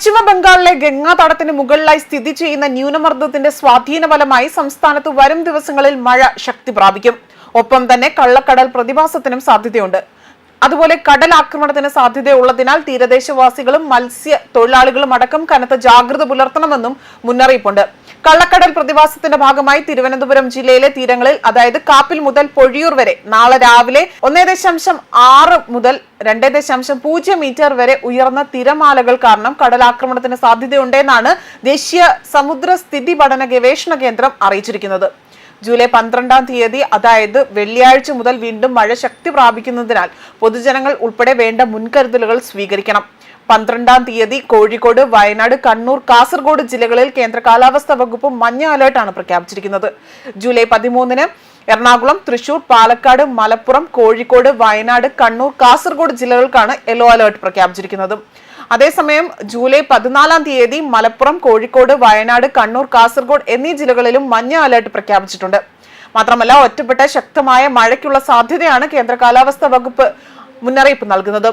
പശ്ചിമ ബംഗാളിലെ ഗംഗാ തടത്തിന് മുകളിലായി സ്ഥിതി ചെയ്യുന്ന ന്യൂനമർദ്ദത്തിന്റെ സ്വാധീന ഫലമായി സംസ്ഥാനത്ത് വരും ദിവസങ്ങളിൽ മഴ ശക്തി പ്രാപിക്കും. ഒപ്പം തന്നെ കള്ളക്കടൽ പ്രതിഭാസത്തിനും സാധ്യതയുണ്ട്. അതുപോലെ കടൽ ആക്രമണത്തിന് സാധ്യതയുള്ളതിനാൽ തീരദേശവാസികളും മത്സ്യ തൊഴിലാളികളും അടക്കം കനത്ത ജാഗ്രത പുലർത്തണമെന്നും മുന്നറിയിപ്പുണ്ട്. കള്ളക്കടൽ പ്രതിഭാസത്തിന്റെ ഭാഗമായി തിരുവനന്തപുരം ജില്ലയിലെ തീരങ്ങളിൽ അതായത് കാപ്പിൽ മുതൽ പൊഴിയൂർ വരെ നാളെ രാവിലെ ഒന്നേ ദശാംശം ആറ് മുതൽ രണ്ട് ദശാംശം പൂജ്യം മീറ്റർ വരെ ഉയർന്ന തിരമാലകൾ കാരണം കടലാക്രമണത്തിന് സാധ്യതയുണ്ടെന്നാണ് ദേശീയ സമുദ്ര സ്ഥിതി പഠന ഗവേഷണ കേന്ദ്രം അറിയിച്ചിരിക്കുന്നത്. ജൂലൈ പന്ത്രണ്ടാം തീയതി അതായത് വെള്ളിയാഴ്ച മുതൽ വീണ്ടും മഴ ശക്തി പ്രാപിക്കുന്നതിനാൽ പൊതുജനങ്ങൾ ഉൾപ്പെടെ വേണ്ട മുൻകരുതലുകൾ സ്വീകരിക്കണം. പന്ത്രണ്ടാം തീയതി കോഴിക്കോട് വയനാട് കണ്ണൂർ കാസർഗോഡ് ജില്ലകളിൽ കേന്ദ്ര കാലാവസ്ഥാ വകുപ്പ് മഞ്ഞ അലേർട്ടാണ് പ്രഖ്യാപിച്ചിരിക്കുന്നത്. ജൂലൈ പതിമൂന്നിന് എറണാകുളം തൃശൂർ പാലക്കാട് മലപ്പുറം കോഴിക്കോട് വയനാട് കണ്ണൂർ കാസർഗോഡ് ജില്ലകൾക്കാണ് യെല്ലോ അലേർട്ട് പ്രഖ്യാപിച്ചിരിക്കുന്നത്. അതേസമയം ജൂലൈ പതിനാലാം തീയതി മലപ്പുറം കോഴിക്കോട് വയനാട് കണ്ണൂർ കാസർഗോഡ് എന്നീ ജില്ലകളിലും മഞ്ഞ അലേർട്ട് പ്രഖ്യാപിച്ചിട്ടുണ്ട്. മാത്രമല്ല ഒറ്റപ്പെട്ട ശക്തമായ മഴയ്ക്കുള്ള സാധ്യതയാണ് കേന്ദ്ര കാലാവസ്ഥാ വകുപ്പ് മുന്നറിയിപ്പ് നൽകുന്നത്.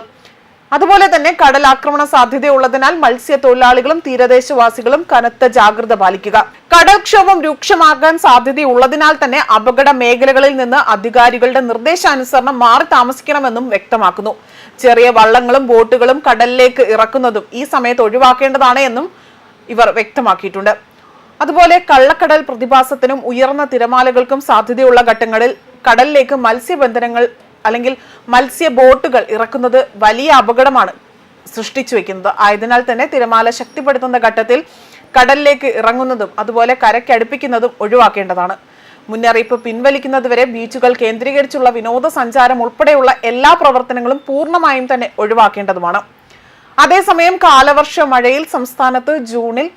അതുപോലെ തന്നെ കടൽ കടലാക്രമണ സാധ്യതയുള്ളതിനാൽ മത്സ്യത്തൊഴിലാളികളും തീരദേശവാസികളും കനത്ത ജാഗ്രത പാലിക്കുക. കടൽക്ഷോഭം രൂക്ഷമാകാൻ സാധ്യതയുള്ളതിനാൽ തന്നെ അപകട മേഖലകളിൽ നിന്ന് അധികാരികളുടെ നിർദ്ദേശാനുസരണം മാറി താമസിക്കണമെന്നും വ്യക്തമാക്കുന്നു. ചെറിയ വള്ളങ്ങളും ബോട്ടുകളും കടലിലേക്ക് ഇറക്കുന്നതും ഈ സമയത്ത് ഒഴിവാക്കേണ്ടതാണ് എന്നും ഇവർ വ്യക്തമാക്കിയിട്ടുണ്ട്. അതുപോലെ കള്ളക്കടൽ പ്രതിഭാസത്തിനും ഉയർന്ന തിരമാലകൾക്കും സാധ്യതയുള്ള ഘട്ടങ്ങളിൽ കടലിലേക്ക് മത്സ്യബന്ധനങ്ങൾ അല്ലെങ്കിൽ മത്സ്യ ബോട്ടുകൾ ഇറക്കുന്നത് വലിയ അപകടമാണ് സൃഷ്ടിച്ചു വെക്കുന്നത്. ആയതിനാൽ തന്നെ തിരമാല ശക്തിപ്പെടുത്തുന്ന ഘട്ടത്തിൽ കടലിലേക്ക് ഇറങ്ങുന്നതും അതുപോലെ കരയ്ക്കടുപ്പിക്കുന്നതും ഒഴിവാക്കേണ്ടതാണ്. മുന്നറിയിപ്പ് പിൻവലിക്കുന്നതുവരെ ബീച്ചുകൾ കേന്ദ്രീകരിച്ചുള്ള വിനോദസഞ്ചാരം ഉൾപ്പെടെയുള്ള എല്ലാ പ്രവർത്തനങ്ങളും പൂർണമായും തന്നെ ഒഴിവാക്കേണ്ടതുമാണ്. അതേസമയം കാലവർഷ മഴയിൽ സംസ്ഥാനത്ത് ജൂണിൽ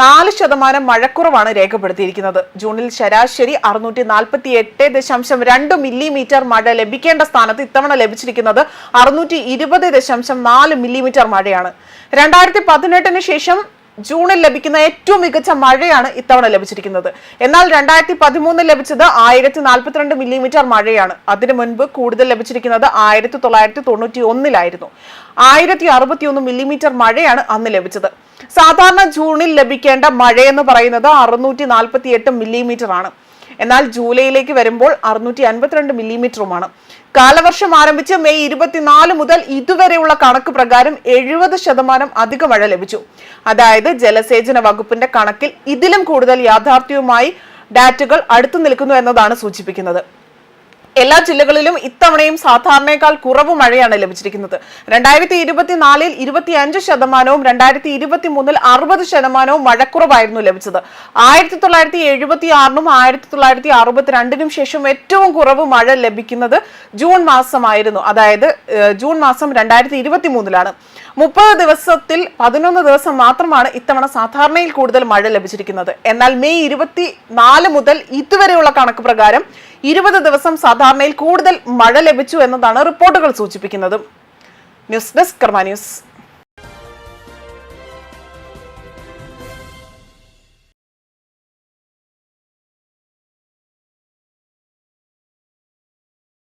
നാല് ശതമാനം മഴക്കുറവാണ് രേഖപ്പെടുത്തിയിരിക്കുന്നത്. ജൂണിൽ ശരാശരി അറുന്നൂറ്റി നാൽപ്പത്തി എട്ട് ദശാംശം രണ്ട് മില്ലിമീറ്റർ മഴ ലഭിക്കേണ്ട സ്ഥാനത്ത് ഇത്തവണ ലഭിച്ചിരിക്കുന്നത് അറുന്നൂറ്റി ഇരുപത് ദശാംശം നാല് മില്ലിമീറ്റർ മഴയാണ്. രണ്ടായിരത്തി പതിനെട്ടിന് ശേഷം ജൂണിൽ ലഭിക്കുന്ന ഏറ്റവും മികച്ച മഴയാണ് ഇത്തവണ ലഭിച്ചിരിക്കുന്നത്. എന്നാൽ രണ്ടായിരത്തി പതിമൂന്നിൽ ലഭിച്ചത് ആയിരത്തി നാൽപ്പത്തിരണ്ട് മില്ലിമീറ്റർ മഴയാണ്. അതിനു മുൻപ് കൂടുതൽ ലഭിച്ചിരിക്കുന്നത് ആയിരത്തി തൊള്ളായിരത്തി തൊണ്ണൂറ്റി ഒന്നിലായിരുന്നു ആയിരത്തി അറുപത്തി ഒന്ന് മില്ലിമീറ്റർ മഴയാണ് അന്ന് ലഭിച്ചത്. സാധാരണ ജൂണിൽ ലഭിക്കേണ്ട മഴയെന്ന് പറയുന്നത് അറുന്നൂറ്റി നാൽപ്പത്തി എട്ട് മില്ലിമീറ്റർ ആണ് എന്നാൽ ജൂലൈയിലേക്ക് വരുമ്പോൾ അറുന്നൂറ്റി അൻപത്തിരണ്ട് മില്ലിമീറ്ററുമാണ്. കാലവർഷം ആരംഭിച്ച് മെയ് ഇരുപത്തിനാല് മുതൽ ഇതുവരെയുള്ള കണക്ക് പ്രകാരം എഴുപത് ശതമാനം അധിക മഴ ലഭിച്ചു. അതായത് ജലസേചന വകുപ്പിന്റെ കണക്കിൽ ഇതിലും കൂടുതൽ യാഥാർത്ഥ്യവുമായി ഡാറ്റകൾ അടുത്തു നിൽക്കുന്നു എന്നതാണ് സൂചിപ്പിക്കുന്നത്. എല്ലാ ജില്ലകളിലും ഇത്തവണയും സാധാരണയേക്കാൾ കുറവ് മഴയാണ് ലഭിച്ചിരിക്കുന്നത്. രണ്ടായിരത്തി ഇരുപത്തിനാലിൽ ഇരുപത്തി അഞ്ച് ശതമാനവും രണ്ടായിരത്തി ഇരുപത്തി മൂന്നിൽ അറുപത് ശതമാനവും മഴക്കുറവായിരുന്നു ലഭിച്ചത്. ആയിരത്തി തൊള്ളായിരത്തി എഴുപത്തി ആറിനും ആയിരത്തി തൊള്ളായിരത്തി അറുപത്തിരണ്ടിനും ശേഷം ഏറ്റവും കുറവ് മഴ ലഭിക്കുന്നത് ജൂൺ മാസമായിരുന്നു. അതായത് ജൂൺ മാസം രണ്ടായിരത്തി ഇരുപത്തി മൂന്നിലാണ് മുപ്പത് ദിവസത്തിൽ പതിനൊന്ന് ദിവസം മാത്രമാണ് ഇത്തവണ സാധാരണയിൽ കൂടുതൽ മഴ ലഭിച്ചിരിക്കുന്നത്. എന്നാൽ മെയ് ഇരുപത്തി നാല് മുതൽ ഇതുവരെയുള്ള കണക്ക് പ്രകാരം ഇരുപത് ദിവസം സാധാരണയിൽ കൂടുതൽ മഴ ലഭിച്ചു എന്നതാണ് റിപ്പോർട്ടുകൾ സൂചിപ്പിക്കുന്നത്. News desk Karma news.